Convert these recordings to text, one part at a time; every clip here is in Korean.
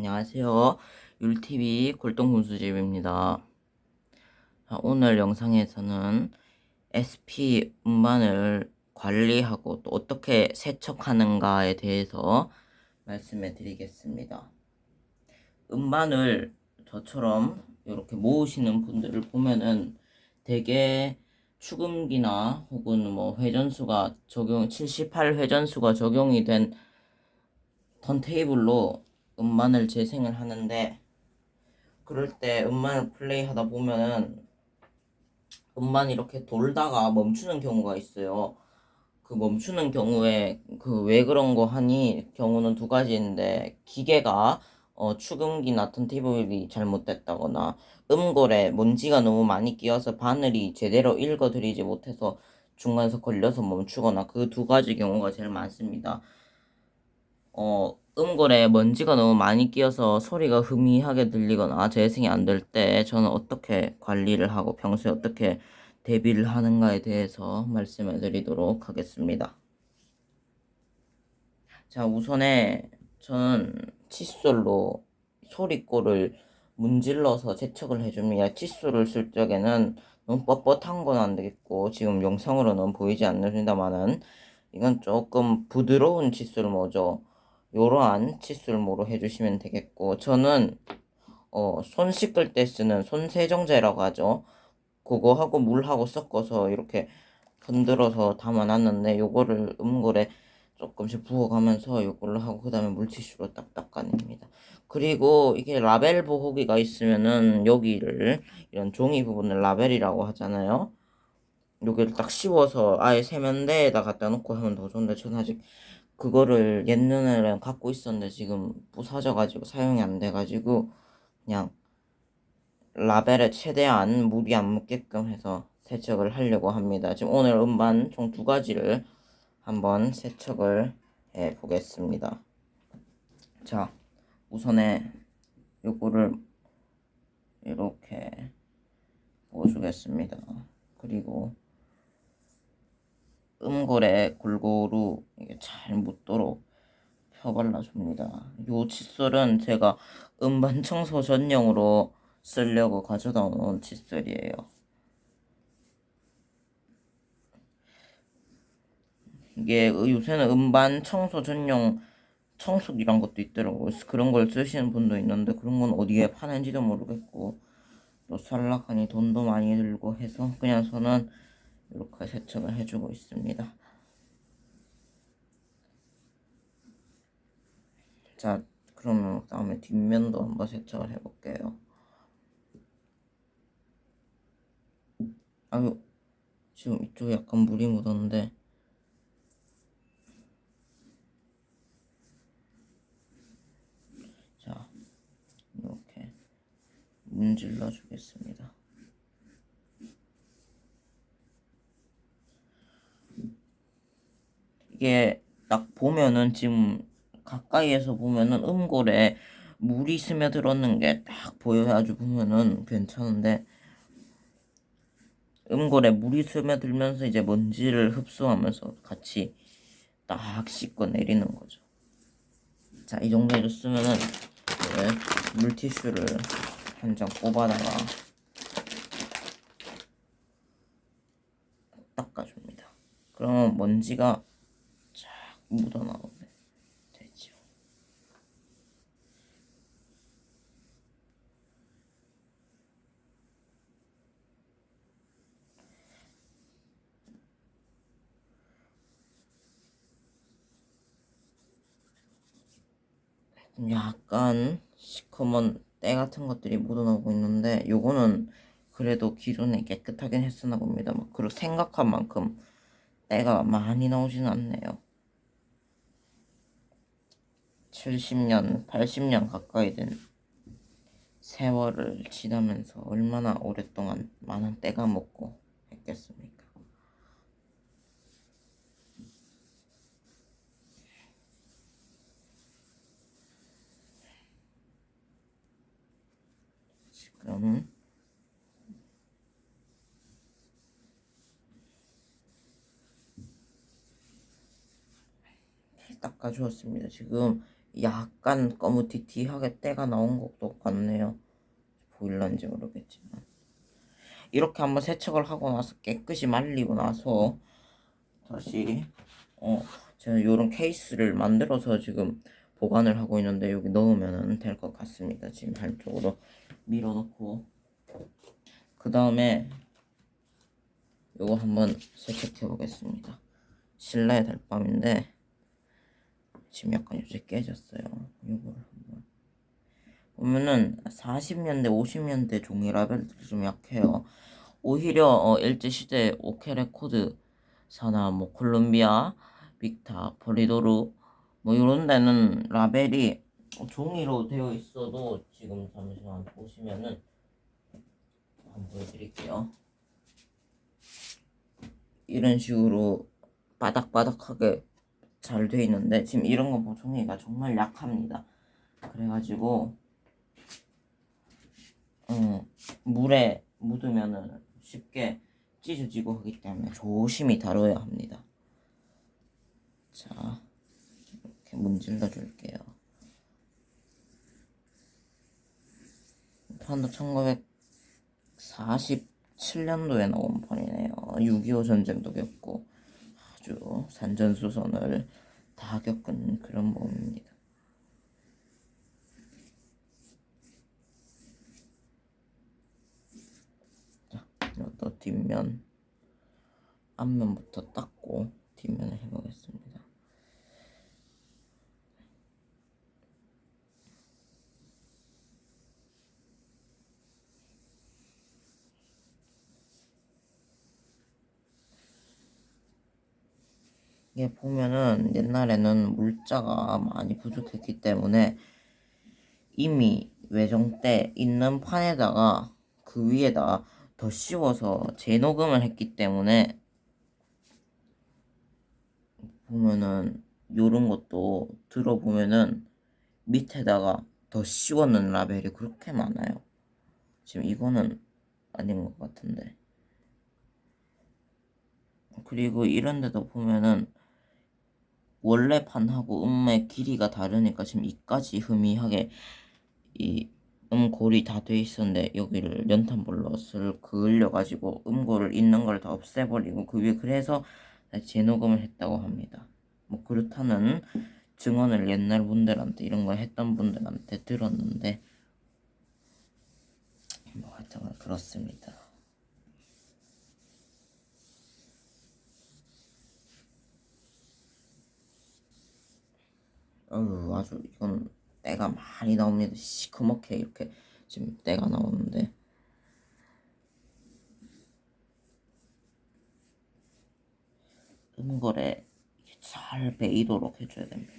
안녕하세요. 율TV 골동분수집입니다. 자, 오늘 영상에서는 SP 음반을 관리하고 또 어떻게 세척하는가에 대해서 말씀해 드리겠습니다. 음반을 저처럼 이렇게 모으시는 분들을 보면은 되게 축음기나 혹은 뭐 회전수가 적용 78 회전수가 적용이 된 턴테이블로 음반을 재생을 하는데 그럴 때 음반을 플레이하다 보면은 음반이 이렇게 돌다가 멈추는 경우가 있어요. 그 멈추는 경우에 그 왜 그런 거 하니 경우는 두 가지인데 기계가 어, 축음기나 턴테이블이 잘못됐다거나 음골에 먼지가 너무 많이 끼어서 바늘이 제대로 읽어드리지 못해서 중간에서 걸려서 멈추거나 그 두 가지 경우가 제일 많습니다. 어, 음골에 먼지가 너무 많이 끼어서 소리가 흐미하게 들리거나 재생이 안 될 때 저는 어떻게 관리를 하고 평소에 어떻게 대비를 하는가에 대해서 말씀해 드리도록 하겠습니다. 자, 우선에 저는 칫솔로 소리꼴을 문질러서 세척을 해줍니다. 칫솔을 쓸 적에는 너무 뻣뻣한 건 안 되겠고, 지금 영상으로는 보이지 않는다만은, 이건 조금 부드러운 칫솔 모죠. 요러한 칫솔모로 해주시면 되겠고, 저는, 어, 손 씻을 때 쓰는 손 세정제라고 하죠. 그거하고 물하고 섞어서 이렇게 흔들어서 담아놨는데, 요거를 음골에 조금씩 부어가면서 이걸로 하고 그 다음에 물티슈로 딱 닦아냅니다. 그리고 이게 라벨 보호기가 있으면은 여기를 이런 종이 부분을 라벨이라고 하잖아요. 여기를 딱 씌워서 아예 세면대에다 갖다 놓고 하면 더 좋은데 저는 아직 그거를 옛날에 갖고 있었는데 지금 부사져가지고 사용이 안 돼가지고 그냥 라벨에 최대한 물이 안 묻게끔 해서 세척을 하려고 합니다. 지금 오늘 음반 총 두 가지를 한번 세척을 해 보겠습니다. 자, 우선에 요거를 이렇게 부어주겠습니다. 그리고 음골에 골고루 잘 묻도록 펴발라줍니다. 요 칫솔은 제가 음반 청소 전용으로 쓰려고 가져다 놓은 칫솔이에요. 이게 요새는 음반 청소 전용 청소기 이런 것도 있더라고요. 그런 걸 쓰시는 분도 있는데 그런 건 어디에 파는지도 모르겠고 또 설락하니 돈도 많이 들고 해서 그냥 저는 이렇게 세척을 해주고 있습니다. 자, 그러면 다음에 뒷면도 한번 세척을 해볼게요. 아유, 지금 이쪽에 약간 물이 묻었는데 자, 이렇게 문질러 주겠습니다. 이게 딱 보면은 지금 가까이에서 보면은 음골에 물이 스며들었는 게 딱 보여요. 아주 보면은 괜찮은데 음골에 물이 스며들면서 이제 먼지를 흡수하면서 같이 딱 씻고 내리는 거죠. 자, 이 정도 해줬으면은 이제 물티슈를 한 장 뽑아다가 닦아줍니다. 그러면 먼지가 쫙 묻어나오면 되죠. 약간 시커먼 때 같은 것들이 묻어나오고 있는데 요거는 그래도 기존에 깨끗하긴 했으나 봅니다. 막 그리고 생각한 만큼 때가 많이 나오지는 않네요. 70년, 80년 가까이 된 세월을 지나면서 얼마나 오랫동안 많은 때가 묻고 했겠습니까? 지금 닦아주었습니다. 지금 약간 거무튀튀하게 때가 나온 것도 같네요. 보일런지 모르겠지만 이렇게 한번 세척을 하고 나서 깨끗이 말리고 나서 다시 어 제가 요런 케이스를 만들어서 지금 보관을 하고 있는데 여기 넣으면 될 것 같습니다. 지금 한쪽으로 밀어놓고 그 다음에 요거 한번 세척해 보겠습니다. 신라의 달밤인데 지금 약간 요새 깨졌어요. 요거를 한번 보면은 40년대, 50년대 종이 라벨들이 좀 약해요. 오히려 어, 일제시대 오케 레코드 사나 뭐 콜롬비아, 빅타, 포리도르 뭐 이런 데는 라벨이 종이로 되어 있어도 지금 잠시만 보시면은 한번 보여드릴게요. 이런 식으로 바닥바닥하게 잘 돼 있는데 지금 이런 거보 종이가 정말 약합니다. 그래가지고 어, 물에 묻으면은 쉽게 찢어지고 하기 때문에 조심히 다뤄야 합니다. 자, 이렇게 문질러 줄게요. 판도 1947년도에 나온 판이네요. 6.25 전쟁도 겪고 아주 산전수선을 다 겪은 그런 몸입니다. 자, 이것도 뒷면, 앞면부터 닦고 뒷면을 해보겠습니다. 이게 보면은 옛날에는 물자가 많이 부족했기 때문에 이미 외정 때 있는 판에다가 그 위에다 더 씌워서 재녹음을 했기 때문에 보면은 요런 것도 들어보면은 밑에다가 더 씌워놓은 라벨이 그렇게 많아요. 지금 이거는 아닌 것 같은데. 그리고 이런 데도 보면은 원래 판하고 음의 길이가 다르니까 지금 이까지 흐미하게 이 음골이 다 돼 있었는데 여기를 연탄 볼럿을 그을려 가지고 음골을 있는 걸 다 없애버리고 그 위에 그래서 재녹음을 했다고 합니다. 뭐 그렇다는 증언을 옛날 분들한테 이런 거 했던 분들한테 들었는데 뭐 하여튼 그렇습니다. 어우 아주 이건 때가 많이 나옵니다. 시커멓게 이렇게 지금 때가 나오는데 음거래 잘 베이도록 해줘야 됩니다.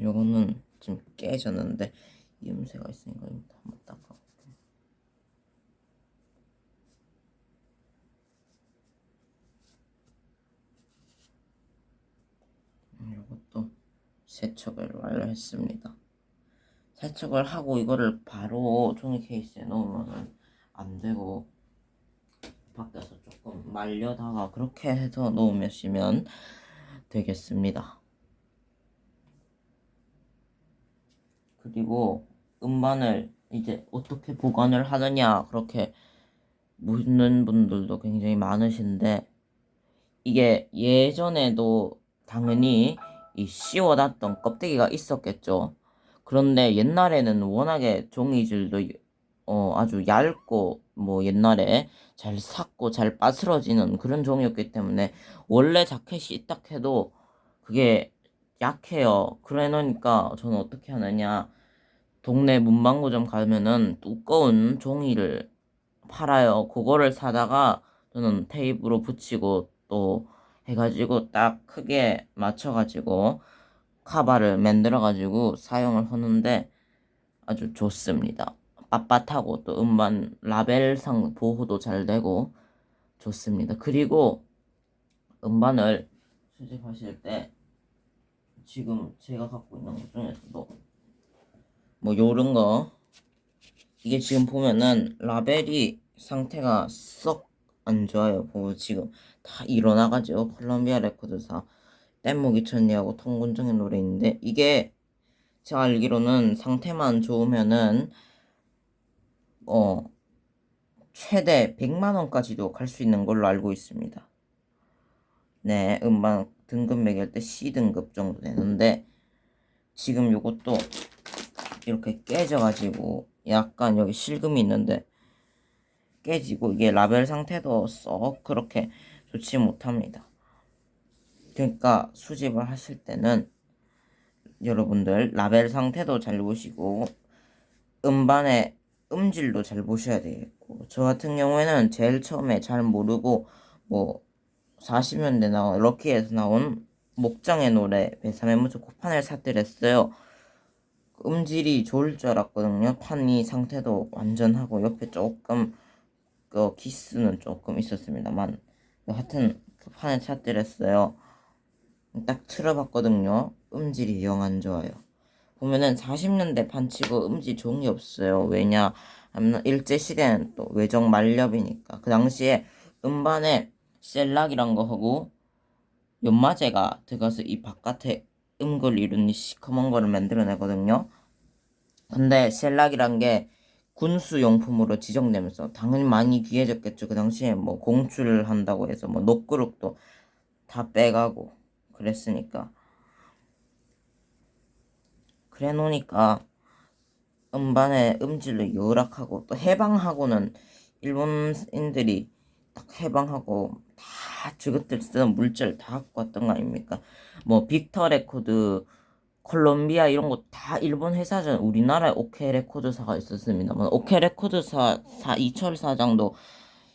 요거는 지금 깨졌는데 이음새가 있으니까 한번 닦아볼게요. 이것도 세척을 완료했습니다. 세척을 하고 이거를 바로 종이 케이스에 넣으면 안 되고 밖에서 조금 말려다가 그렇게 해서 놓으시면 되겠습니다. 그리고 음반을 이제 어떻게 보관을 하느냐 그렇게 묻는 분들도 굉장히 많으신데 이게 예전에도 당연히 이 씌워놨던 껍데기가 있었겠죠. 그런데 옛날에는 워낙에 종이질도 어 아주 얇고 뭐 옛날에 잘 삭고 잘 빠스러지는 그런 종이었기 때문에 원래 자켓이 딱 해도 그게 약해요. 그래 놓으니까 저는 어떻게 하느냐. 동네 문방구점 가면은 두꺼운 종이를 팔아요. 그거를 사다가 저는 테이프로 붙이고 또 해가지고 딱 크게 맞춰가지고 카바를 만들어가지고 사용을 하는데 아주 좋습니다. 빳빳하고 또 음반 라벨상 보호도 잘 되고 좋습니다. 그리고 음반을 수집하실 때 지금 제가 갖고 있는 것 중에서도 뭐 요런 거 이게 지금 보면은 라벨이 상태가 썩 안 좋아요. 보고 지금 다 일어나가지고 콜롬비아 레코드사 뗏목이 천리하고 통군정의 노래인데 이게 제가 알기로는 상태만 좋으면은 어 최대 100만 원까지도 갈 수 있는 걸로 알고 있습니다. 네, 음반 등급 매길 때 C 등급 정도 되는데 지금 요것도 이렇게 깨져가지고 약간 여기 실금이 있는데 깨지고 이게 라벨 상태도 썩 그렇게 좋지 못합니다. 그러니까 수집을 하실 때는 여러분들 라벨 상태도 잘 보시고 음반의 음질도 잘 보셔야 되겠고 저 같은 경우에는 제일 처음에 잘 모르고 뭐 40년대 나온 럭키에서 나온 목장의 노래 베사메 무조 코판을 사들였어요. 음질이 좋을 줄 알았거든요. 판이 상태도 완전하고 옆에 조금 그 기스는 조금 있었습니다만 하여튼 그 판을 사들였어요. 딱 틀어봤거든요. 음질이 영 안 좋아요. 보면은 40년대 판치고 음질 게 없어요. 왜냐 일제시대는 또 외정 만렵이니까 그 당시에 음반에 셀락이란 거 하고 연마제가 들어가서 이 바깥에 음걸 이룬 이 시커먼 거를 만들어내거든요. 근데 셀락이란 게 군수 용품으로 지정되면서 당연히 많이 귀해졌겠죠. 그 당시에 뭐 공출을 한다고 해서 뭐 녹그룹도 다 빼가고 그랬으니까 그래 놓으니까 음반의 음질을 요락하고 또 해방하고는 일본인들이 딱 해방하고 다 저것들 쓰는 물질 다 갖고 왔던 거 아닙니까? 뭐 빅터 레코드, 콜롬비아 이런 거 다 일본 회사잖아요. 우리나라에 오케 레코드사가 있었습니다. 뭐 오케 레코드사 사, 이철 사장도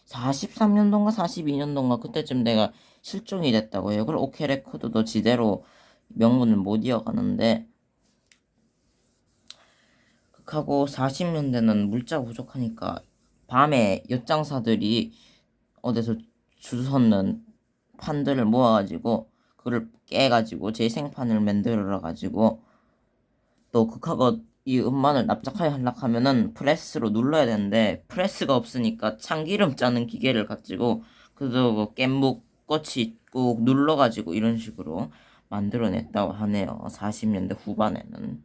43년도인가 42년도인가 그때쯤 내가 실종이 됐다고 해요. 그걸 오케 레코드도 지대로 명분을 못 이어가는데 하고 40년대는 물자가 부족하니까 밤에 엿장사들이 어디서 줄 섰는 판들을 모아가지고 그걸 깨가지고 재생판을 만들어가지고 또 극하고 이 음반을 납작하게 하려고 하면은 프레스로 눌러야 되는데 프레스가 없으니까 참기름 짜는 기계를 가지고 그래서 깻묵 꽃이 꾹 눌러가지고 이런 식으로 만들어냈다고 하네요. 40년대 후반에는.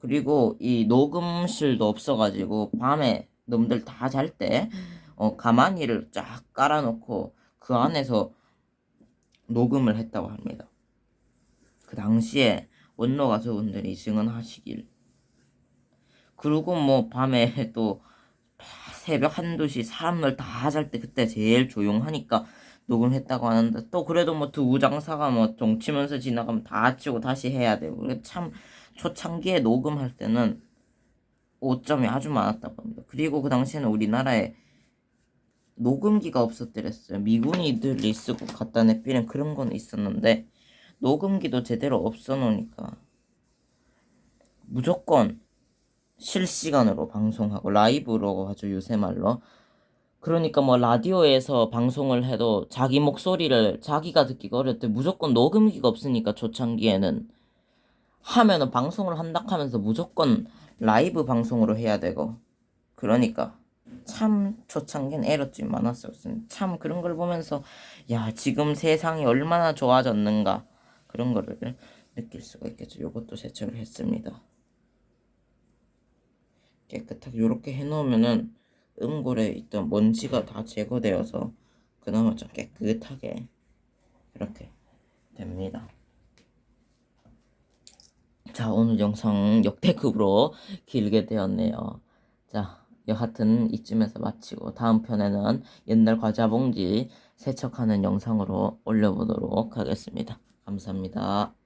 그리고 이 녹음실도 없어가지고 밤에 놈들 다 잘 때 어, 가만히를 쫙 깔아놓고 그 안에서 녹음을 했다고 합니다. 그 당시에 원로 가수분들이 증언하시길. 그리고 뭐 밤에 또 새벽 한두 시 사람들 다 잘 때 그때 제일 조용하니까 녹음했다고 하는데 또 그래도 뭐두 장사가 뭐 종치면서 지나가면 다 치고 다시 해야 되고 참 초창기에 녹음할 때는 오점이 아주 많았다고 합니다. 그리고 그 당시에는 우리나라에 녹음기가 없었더랬어요. 미군이들이 쓰고 갖다 내삐는 그런 건 있었는데 녹음기도 제대로 없어 놓으니까 무조건 실시간으로 방송하고 라이브로 하죠 요새 말로 그러니까 뭐 라디오에서 방송을 해도 자기 목소리를 자기가 듣기가 어렵대 무조건 녹음기가 없으니까 초창기에는 하면은 방송을 한다 하면서 무조건 라이브 방송으로 해야 되고 그러니까 참 초창기는 애로점이 많았어요. 참 그런 걸 보면서 야 지금 세상이 얼마나 좋아졌는가 그런 거를 느낄 수가 있겠죠. 요것도 세척을 했습니다. 깨끗하게 이렇게 해놓으면은 응골에 있던 먼지가 다 제거되어서 그나마 좀 깨끗하게 이렇게 됩니다. 자, 오늘 영상 역대급으로 길게 되었네요. 자, 여하튼 이쯤에서 마치고 다음 편에는 옛날 과자 봉지 세척하는 영상으로 올려보도록 하겠습니다. 감사합니다.